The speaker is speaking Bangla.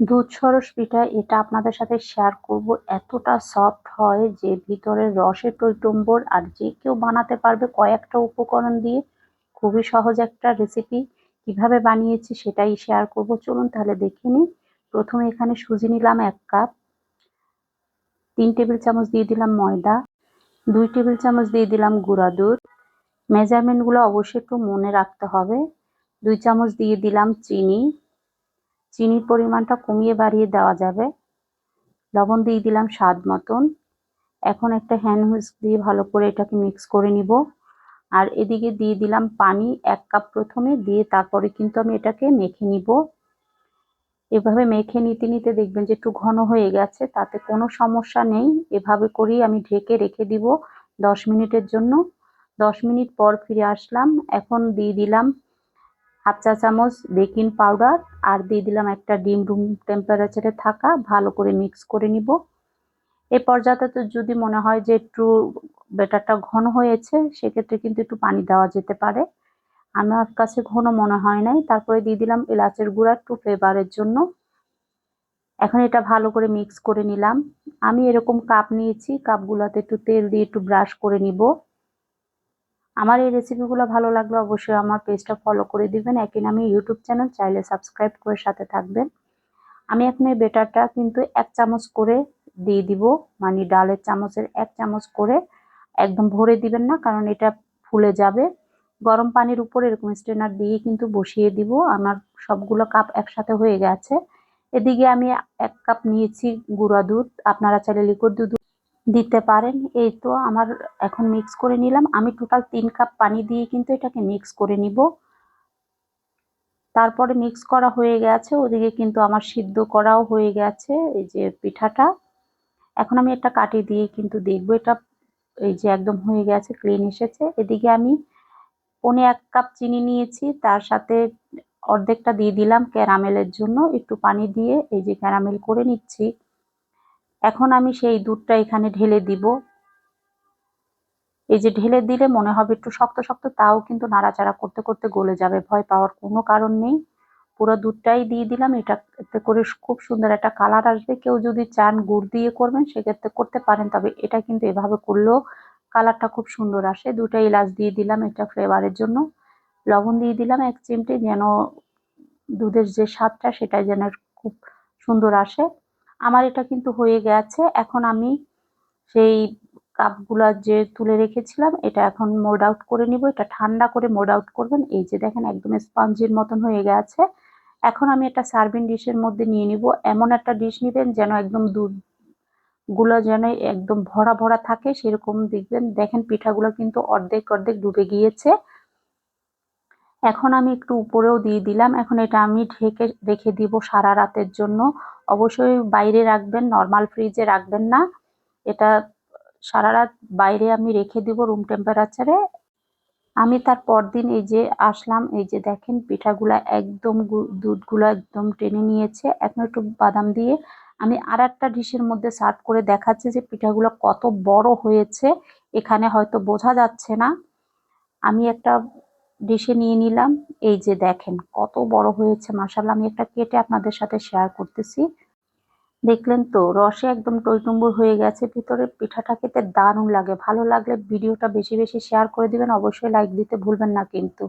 দুধ সরস পিঠা, এটা আপনাদের সাথে শেয়ার করব। এতটা সফট হয় যে ভিতরে রসে টইটম্বর আর যে কেউ বানাতে পারবে কয়েকটা উপকরণ দিয়ে। খুবই সহজ একটা রেসিপি কীভাবে বানিয়েছি সেটাই শেয়ার করব। চলুন তাহলে দেখে নিই। প্রথমে এখানে সুজি নিলাম এক কাপ। তিন টেবিল চামচ দিয়ে দিলাম ময়দা। দুই টেবিল চামচ দিয়ে দিলাম গুঁড়া দুধ। মেজারমেন্টগুলো অবশ্যই একটু মনে রাখতে হবে। দুই চামচ দিয়ে দিলাম চিনি। চিনির পরিমাণটা কমিয়ে বাড়িয়ে দেওয়া যাবে। লবণ দিয়ে দিলাম স্বাদ মতন। এখন একটা হ্যান্ড হুইস্ক দিয়ে ভালো করে এটাকে মিক্স করে নিব। আর এদিকে দিয়ে দিলাম পানি এক কাপ প্রথমে, দিয়ে তারপরে কিন্তু আমি এটাকে মেখে নিব। এভাবে মেখে নিতে নিতে দেখবেন যে একটু ঘন হয়ে গেছে, তাতে কোনো সমস্যা নেই। এভাবে করেই আমি ঢেকে রেখে দিব দশ মিনিটের জন্য। দশ মিনিট পর ফিরে আসলাম। এখন দিয়ে দিলাম হাফ চা চামচ বেকিং পাউডার আর দিয়ে দিলাম একটা ডিম রুম টেম্পারেচারে থাকা, ভালো করে মিক্স করে নিব। এই তো যদি মনে হয় যে একটু বেটারটা ঘন হয়েছে, সেক্ষেত্রে কিন্তু একটু পানি দেওয়া যেতে পারে। আমার কাছে ঘন মনে হয় নাই। তারপরে দিয়ে দিলাম এলাচের গুঁড়া একটু ফ্লেভারের জন্য। এখন এটা ভালো করে মিক্স করে নিলাম। আমি এরকম কাপ নিয়েছি। কাপগুলোতে একটু তেল দিয়ে একটু ব্রাশ করে নিব। আমার এই রেসিপিগুলো ভালো লাগলে অবশ্যই আমার পেজটা ফলো করে দিবেন। একই নামে ইউটিউব চ্যানেল চাইলে সাবস্ক্রাইব করে সাথে থাকবেন। আমি এখন এই বেটারটা কিন্তু এক চামচ করে দিয়ে দিব। মানে ডালের চামচের এক চামচ করে একদম ভরে দিবেন না, কারণ এটা ফুলে যাবে। গরম পানির উপর এরকম স্ট্রেনার দিয়ে কিন্তু বসিয়ে দিব। আমার সবগুলো কাপ একসাথে হয়ে গেছে। এদিকে আমি এক কাপ নিয়েছি গুঁড়া দুধ। আপনারা চাইলে লিকুইড দুধ দিতে পারেন। এই তো আমার এখন মিক্স করে নিলাম। আমি টোটাল তিন কাপ পানি দিয়ে কিন্তু এটাকে মিক্স করে নিব। তারপরে মিক্স করা হয়ে গেছে। ওদিকে কিন্তু আমার সিদ্ধ করাও হয়ে গেছে এই যে পিঠাটা। এখন আমি এটা কাটি দিয়ে কিন্তু দেখব। এটা এই যে একদম হয়ে গেছে ক্লিন এসেছে। এদিকে আমি পনে এক কাপ চিনি নিয়েছি। তার সাথে অর্ধেকটা দিয়ে দিলাম ক্যারামেলের জন্য। একটু পানি দিয়ে এই যে ক্যারামেল করে নিচ্ছি। এখন আমি সেই দুধটা এখানে ঢেলে দিব। এই যে ঢেলে দিলে মনে হবে একটু শক্ত শক্ত, তাও কিন্তু নাড়াচাড়া করতে করতে গলে যাবে, ভয় পাওয়ার কোনো কারণ নেই। পুরো দুধটাই দিয়ে দিলাম, এটা এতে করে খুব সুন্দর একটা কালার আসবে। কেউ যদি চান গুড় দিয়ে করবেন, সেক্ষেত্রে করতে পারেন, তবে এটা কিন্তু এভাবে করলেও কালারটা খুব সুন্দর আসে। দুটা এলাচ দিয়ে দিলাম এটা ফ্লেভারের জন্য। লবণ দিয়ে দিলাম এক চিমটে, যেন দুধের যে স্বাদটা, সেটাই যেন খুব সুন্দর আসে। আমার এটা কিন্তু হয়ে গেছে। এখন আমি সেই কাপগুলা যে তুলে রেখেছিলাম, এটা এখন মোড আউট করে নিব। এটা ঠান্ডা করে মোড আউট করবেন। এই যে দেখেন, একদম স্পঞ্জির মতন হয়ে গেছে। এখন আমি একটা সার্ভিং ডিশের মধ্যে নিয়ে নিব। এমন একটা ডিশ নেবেন যেন একদম দুধগুলো যেন একদম ভরা ভরা থাকে, সেরকম দেখবেন। দেখেন, পিঠাগুলো কিন্তু অর্ধেক অর্ধেক ডুবে গিয়েছে। এখন আমি একটু উপরেও দিয়ে দিলাম। এখন এটা আমি ঢেকে রেখে দিব সারা রাতের জন্য। অবশ্যই বাইরে রাখবেন নর্মাল ফ্রিজে রাখবেন না। এটা সারা রাত বাইরে আমি রেখে দিব রুম টেম্পারেচারে আমি তার পরদিন এই যে আসলাম, এই যে দেখেন পিঠাগুলা একদম দুধগুলো একদম টেনে নিয়েছে। এখন একটু বাদাম দিয়ে আমি আর একটা ডিশের মধ্যে সার্ভ করে দেখাচ্ছি যে পিঠাগুলো কত বড় হয়েছে। এখানে হয়তো বোঝা যাচ্ছে না। আমি একটা ডিশে নিয়ে নিলাম। এই যে দেখেন কত বড় হয়েছে মাসাল্লাহ আমি একটা কেটে আপনাদের সাথে শেয়ার করতেছি। দেখলেন তো, রসে একদম টইটুম্বুর হয়ে গেছে। ভিতরে পিঠাটা খেতে দারুণ লাগে। ভালো লাগলে ভিডিওটা বেশি বেশি শেয়ার করে দিবেন। অবশ্যই লাইক দিতে ভুলবেন না কিন্তু।